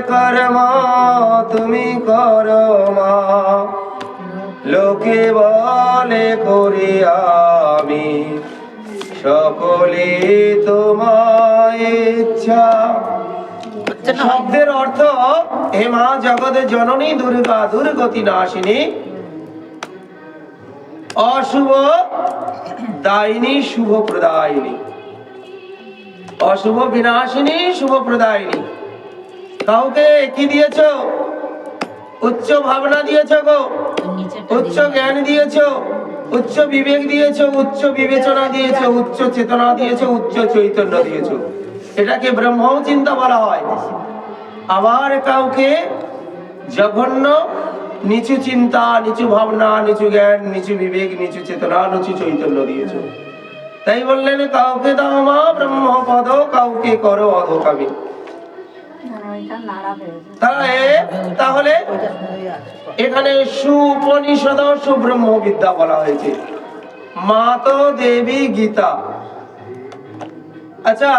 কর্ম, তুমি করো মা লোকে বলে করি আমি সকলে তোমার ইচ্ছা। শব্দের অর্থ, হে মা জগতের জননী, দুর্গা দুর্গতি নাশিনী। অশুভ দায়িনী, শুভ প্রদায়িনী। অশুভ বিনাশিনী, শুভ প্রদায়িনী। কাউকে কি দিয়েছ? উচ্চ ভাবনা দিয়েছ গো। উচ্চ জ্ঞান দিয়েছ। উচ্চ বিবেক দিয়েছ, উচ্চ বিবেচনা দিয়েছ, উচ্চ চেতনা দিয়েছ, উচ্চ চৈতন্য দিয়েছ। এটাকে ব্রহ্ম চিন্তা বলা হয়। আবার কাউকে জঘন্য, নিচু চিন্তা, নিচু ভাবনা, নিচু জ্ঞান, নিচু বিবেক, নিচু চেতনা, নিচু চৈতন্য দিয়েছ। তাই বললেন, কাউকে দাও মা ব্রহ্মপদ কাউকে করো অধকামী। তাহলে এখানে সুপনিষদ সুব্রহ্ম বিদ্যা বলা হয়েছে। মাত দেবী গীতা। আচ্ছা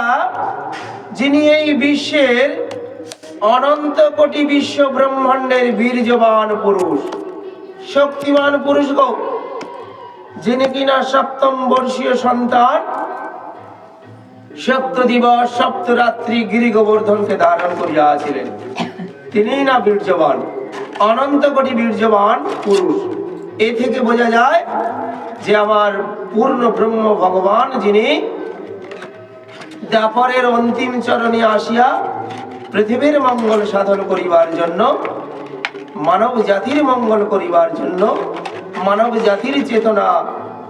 যিনি এই বিশ্বের অনন্ত কোটি বিশ্ব ব্রহ্মাণ্ডের বীর্যবান পুরুষ, শক্তিমান পুরুষ গো, যিনি কিনা সপ্তম বর্ষীয় সন্তান সপ্ত দিবস সপ্তরাত্রি গিরি গোবর্ধনকে ধারণ করিয়াছিলেন। তিনি না বীর্যবান? অনন্ত কোটি বীর্যবান পুরুষ। এ থেকে বোঝা যায় যে আমার পূর্ণ ব্রহ্ম ভগবান যিনি দাপরের অন্তিম চরণে আসিয়া পৃথিবীর মঙ্গল সাধন করিবার জন্য, মানব জাতির মঙ্গল করিবার জন্য, মানব জাতির চেতনা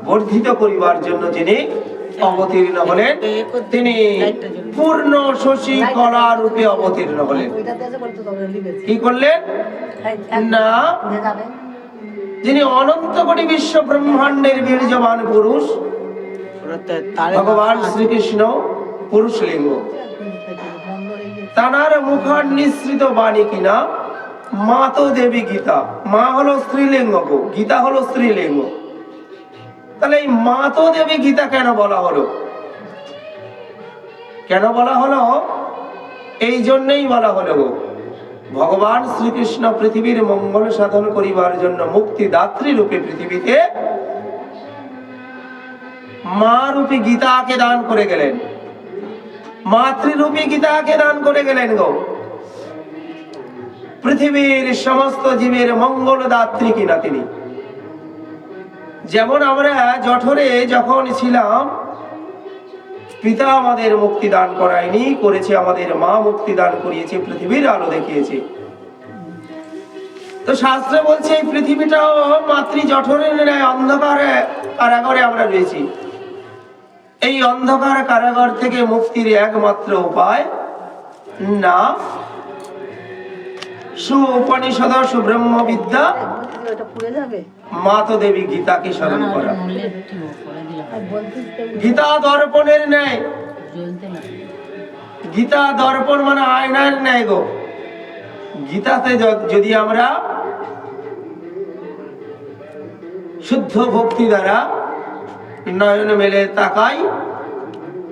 বর্ধিত করিবার জন্য যিনি অবতীর্ণ হলেন। তিনি পূর্ণ শশী কলা রূপে অবতীর্ণ হলেন। কি করলেন? না। যিনি অনন্ত কোটি বিশ্ব ব্রহ্মাণ্ডের বীর্যবান পুরুষ। ভগবান শ্রীকৃষ্ণ পুরুষ লিঙ্গ। তানার মুখার নিঃসৃত বাণী কিনা মা তো দেবী গীতা। মা হলো স্ত্রীলিঙ্গ গীতা হলো স্ত্রীলিঙ্গ। তাহলে এই মা তো দেবী গীতা কেন বলা হলো? কেন বলা হলো? এই জন্যই বলা হলো। ভগবান শ্রীকৃষ্ণ পৃথিবীর মঙ্গল সাধন করিবার জন্য মুক্তি দাত্রী রূপে পৃথিবীতে মা রূপী গীতাকে দান করে গেলেন। মাতৃরূপী গীতাকে দান করে গেলেন গো। পৃথিবীর সমস্ত জীবের মঙ্গল দাত্রী কিনা তিনি? যেমন আমরা জঠরে যখন ছিলাম, পিতা আমাদের মুক্তি দান করায়নি, করেছে আমাদের মা মুক্তি দান করিয়েছে, পৃথিবীর আলো দেখিয়েছে। তো শাস্ত্রে বলছে, এই পৃথিবীটাও মাতৃ জঠরের ন্যায় অন্ধকারে কারাগারে আমরা রয়েছি। এই অন্ধকার কারাগার থেকে মুক্তির একমাত্র উপায় না সুপনিষদ সুব্রহ্ম বিদ্যা মাত দেবী গীতাকে স্মরণ করা। গীতা দর্পণের ন্যায়। গীতা দর্পণ মানে আয়নার ন্যায় গো। গীতাতে যদি আমরা শুদ্ধ ভক্তি দ্বারা নয়ন মেলে তাকাই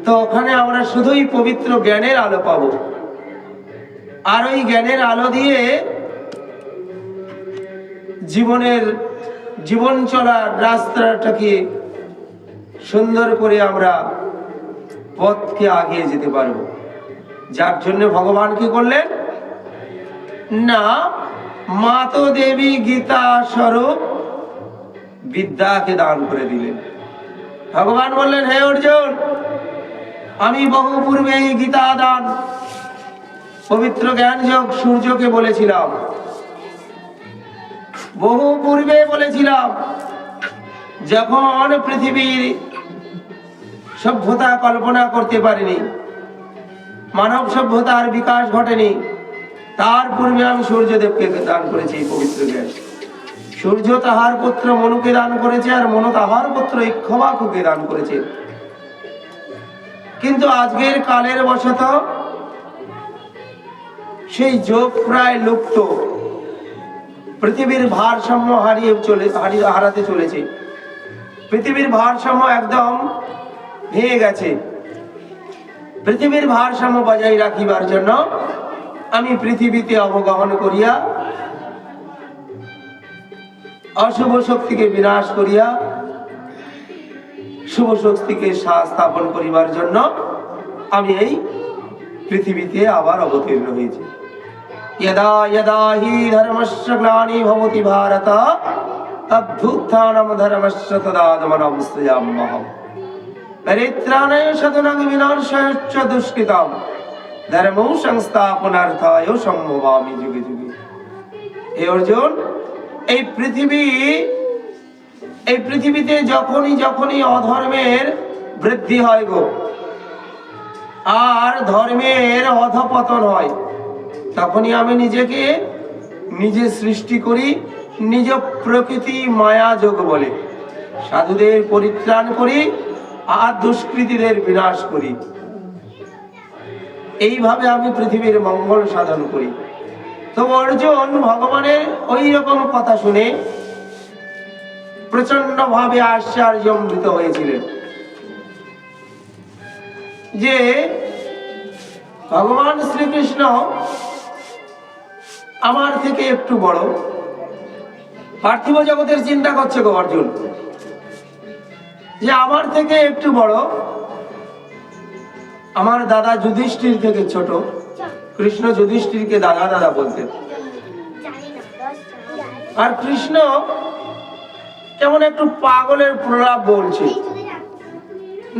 তো ওখানে আমরা শুধুই পবিত্র জ্ঞানের আলো পাবো। আর ওই জ্ঞানের আলো দিয়ে জীবনের জীবন চলার রাস্তাটাকে সুন্দর করে আমরা পথকে আগিয়ে যেতে পারব? যার জন্য ভগবান কি করলেন? না, মাত দেবী গীতা স্বরূপ বিদ্যাকে দান করে দিলেন। ভগবান বললেন, হে অর্জুন, আমি বহু পূর্বে এই গীতা দান, পবিত্র জ্ঞান যোগ সূর্যকে বলেছিলাম। বহু পূর্বে বলেছিলাম, যখন পৃথিবীর সভ্যতা কল্পনা করতে পারিনি, মানব সভ্যতার বিকাশ ঘটেনি, তার পূর্বে আমি সূর্যদেবকে দান করেছি পবিত্র জ্ঞান সূর্য তাহার পুত্র মনুকে দান করেছে আর মনু তাহার পুত্র ইক্ষবাকুকে দান করেছে। কিন্তু আজকের কালের বশত সেই যোগ প্রায় লুপ্ত। পৃথিবীর ভারসাম্য হারিয়ে চলে হারিয়ে হারাতে চলেছে। পৃথিবীর ভারসাম্য একদম ভেঙে গেছে। পৃথিবীর ভারসাম্য বজায় রাখিবার জন্য আমি পৃথিবীতে অবগমন করিয়া, অশুভ শক্তিকে বিনাশ করিয়া, শুভ শক্তিকে স্থাপন করিবার জন্য আমি এই পৃথিবীতে আবার অবতীর্ণ হয়েছি। यदा यदा हि धर्मस्य ग्लानि भवति भारत अभ्युत्थानं धर्मस्य तदात्मनं सृजाम्यहम् परित्राणाय सदनं विनाशाय च दुष्कृतं धर्मौ संस्थापनार्थाय সম্ভবামি যুগে যুগে হে অর্জুন এই পৃথিবী এই পৃথিবীতে যখনই যখনই অধর্মের বৃদ্ধি হয় গো আর ধর্মের অধপতন হয় তখনই আমি নিজেকে নিজে সৃষ্টি করি, নিজ প্রকৃতি মায়া যোগ বলে। সাধুদের পরিত্রাণ করি, আর দুষ্কৃতীদের বিনাশ করি। এইভাবে আমি পৃথিবীর মঙ্গল সাধন করি। তো অর্জুন ভগবানের ওই রকম কথা শুনে প্রচণ্ড ভাবে আশ্চর্যম্বিত হয়েছিলেন। যে ভগবান শ্রীকৃষ্ণ আমার থেকে একটু বড়। পার্থিব জগতের চিন্তা করছে গো অর্জুন। যে আমার থেকে একটু বড় আমার দাদা যুধিষ্ঠির থেকে ছোট। কৃষ্ণ যুধিষ্ঠিরকে দাদা দাদা বলতেন আর কৃষ্ণ কেমন একটু পাগলের প্রলাপ বলছে।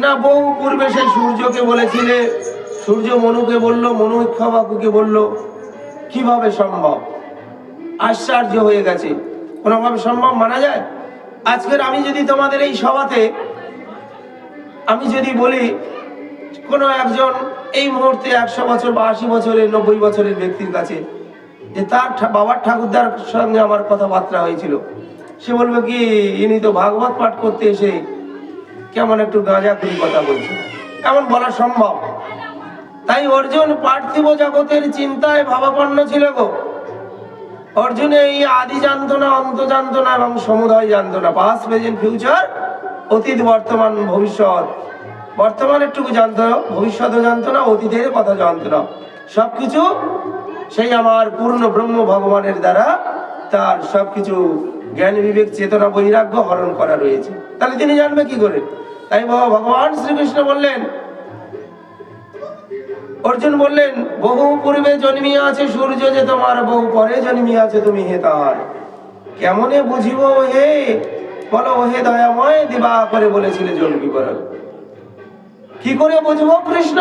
না বহু পূর্বে সে সূর্যকে বলেছিলে। সূর্য মনুকে বলল মনু ইক্ষবাকুকে বলল। কীভাবে সম্ভব? আশ্চর্য হয়ে গেছে। কোনোভাবে সম্ভব মানা যায়? আজকের আমি যদি তোমাদের এই সভাতে, আমি যদি বলি, কোনো একজন এই মুহূর্তে একশো বছর বা আশি বছরের, নব্বই বছরের ব্যক্তির কাছে, যে তার বাবার ঠাকুরদার সঙ্গে আমার কথাবার্তা হয়েছিল, সে বলবে কি, ইনি তো ভাগবত পাঠ করতে এসে কেমন একটু গাঁজা খুলি কথা বলছে এমন বলা সম্ভব। তাই অর্জুন পার্থিব জগতের চিন্তায় ভাবাপন্ন ছিল গো। অর্জুন এই আদি জানত না অন্ত না এবং সমুদয় জানত না পাস প্রেজেন্ট ফিউচার অতীত, বর্তমান, ভবিষ্যৎ। বর্তমান একটুকু জানতো ভবিষ্যৎও জানতো না অতীতের কথা জানত না সবকিছু সেই আমার পূর্ণ ব্রহ্ম ভগবানের দ্বারা তার সবকিছু জ্ঞান, বিবেক, চেতনা, বৈরাগ্য হরণ করা রয়েছে। তাহলে তিনি জানবে কি করে? তাই ভগবান শ্রীকৃষ্ণ বললেন অর্জুন বললেন, বহু পূর্বে জন্মিয়া আছে সূর্য যে তোমার, বহু পরে জন্মিয়া আছে তুমি হে তার। কেমনে বুঝিব হে বলো হে দয়াময়, দিবা করে বলেছিলে জন্মি করার কি করে বুঝব কৃষ্ণ?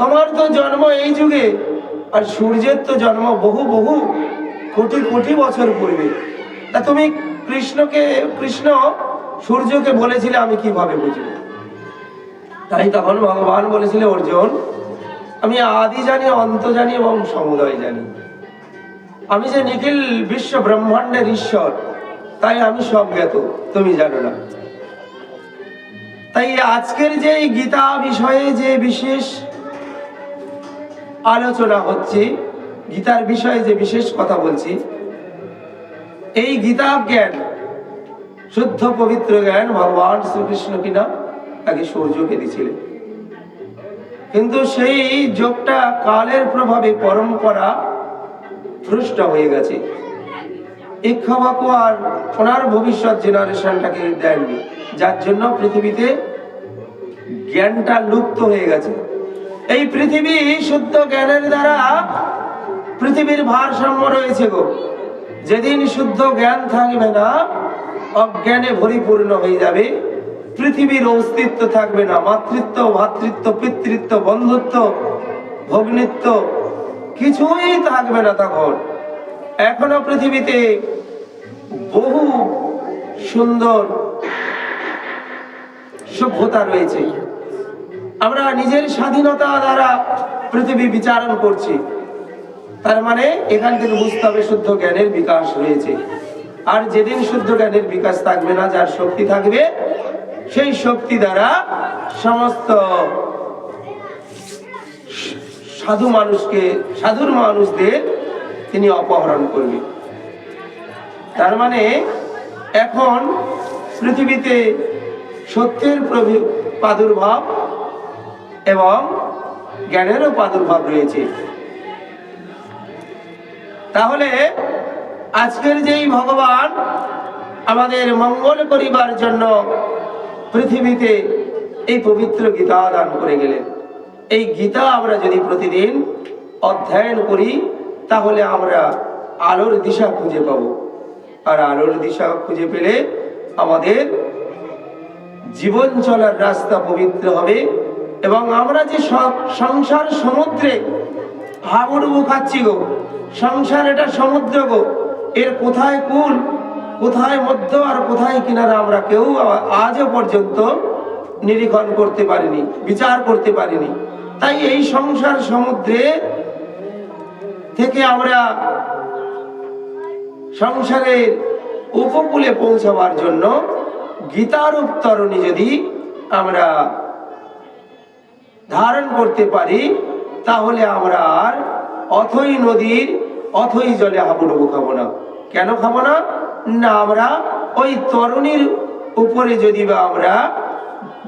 তোমার তো জন্ম এই যুগে, আর সূর্যের তো জন্ম বহু বহু কোটি কোটি বছর পূর্বে। তা তুমি কৃষ্ণকে, কৃষ্ণ সূর্যকে বলেছিলে, আমি কীভাবে বুঝব? তাই তখন ভগবান বলেছিল অর্জুন, আমি আদি জানি, অন্ত জানি এবং সমুদয় জানি। আমি যে নিখিল বিশ্ব ব্রহ্মাণ্ডের ঈশ্বর, তাই আমি সব জ্ঞাত, তুমি জানো না। তাই আজকের যে গীতা বিষয়ে যে বিশেষ আলোচনা হচ্ছে, গীতার বিষয়ে যে বিশেষ কথা বলছি, এই গীতা জ্ঞান, শুদ্ধ পবিত্র জ্ঞান ভগবান শ্রীকৃষ্ণ কিনা আগে সূর্যকে দিছিলেন কিন্তু সেই যোগটা কালের প্রভাবে পরম্পরা ভ্রষ্ট হয়ে গেছে। ইক্ষবাকু আর ওনার ভবিষ্যৎ জেনারেশনটাকে দেননি। যার জন্য পৃথিবীতে জ্ঞানটা লুপ্ত হয়ে গেছে। এই পৃথিবী শুদ্ধ জ্ঞানের দ্বারা পৃথিবীর ভারসাম্য রয়েছে গো। যেদিন শুদ্ধ জ্ঞান থাকবে না, অজ্ঞানে পরিপূর্ণ হয়ে যাবে। পৃথিবীর অস্তিত্ব থাকবে না। মাতৃত্ব, ভাতৃত্ব, পিতৃত্ব, বন্ধুত্ব, ভগ্নিত্ব, কিছুই থাকবে না তখন। এখনও পৃথিবীতে বহু সুন্দর সভ্যতা রয়েছে। আমরা নিজের স্বাধীনতা দ্বারা পৃথিবী বিচারণ করছি। তার মানে এখান থেকে বুঝতে হবে শুদ্ধ জ্ঞানের বিকাশ রয়েছে আর যেদিন শুদ্ধ জ্ঞানের বিকাশ থাকবে না, যার শক্তি থাকবে সেই শক্তি দ্বারা সমস্ত সাধু মানুষকে, সাধুর মানুষদের তিনি অপহরণ করবে তার মানে এখন পৃথিবীতে সত্যের প্রাদুর্ভাব এবং জ্ঞানেরও প্রাদুর্ভাব রয়েছে। তাহলে আজকের যেই ভগবান আমাদের মঙ্গল করিবার জন্য পৃথিবীতে এই পবিত্র গীতা দান করে গেলেন। এই গীতা আমরা যদি প্রতিদিন অধ্যয়ন করি, তাহলে আমরা আলোর দিশা খুঁজে পাব। আর আলোর দিশা খুঁজে পেলে আমাদের জীবন চলার রাস্তা পবিত্র হবে এবং আমরা যে সংসার সমুদ্রে হাবুডুবু খাচ্ছি গো সংসার এটা সমুদ্র গো, এর কোথায় কুল কোথায় মধ্য আর কোথায় কিনারা আমরা কেউ আজও পর্যন্ত নিরীক্ষণ করতে পারিনি, বিচার করতে পারিনি। তাই এই সংসার সমুদ্রে থেকে আমরা সংসারের উপকূলে পৌঁছাবার জন্য গীতার উত্তরণী যদি আমরা ধারণ করতে পারি, তাহলে আমরা আর অথই নদীর, অথই জলে হাবুডুবু খাব না। কেন খাব না? না আমরা ওই তরণীর উপরে যদি বা আমরা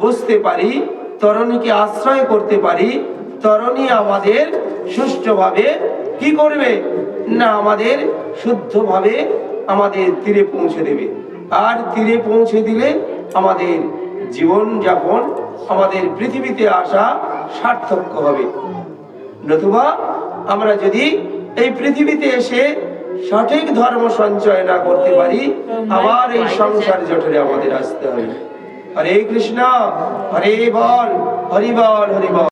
বসতে পারি, তরণীকে আশ্রয় করতে পারি, তরণী আমাদের সুষ্ঠুভাবে কি করবে? না আমাদের শুদ্ধভাবে আমাদের তীরে পৌঁছে দেবে। আর তীরে পৌঁছে দিলে আমাদের জীবন যাপন আমাদের পৃথিবীতে আসা সার্থক হবে। নতুবা আমরা যদি এই পৃথিবীতে এসে সঠিক ধর্ম সঞ্চয় না করতে পারি, আবার এই সংসার জঠরে আমাদের আসতে হবে। হরে কৃষ্ণ, হরে বল হরি বল হরি বল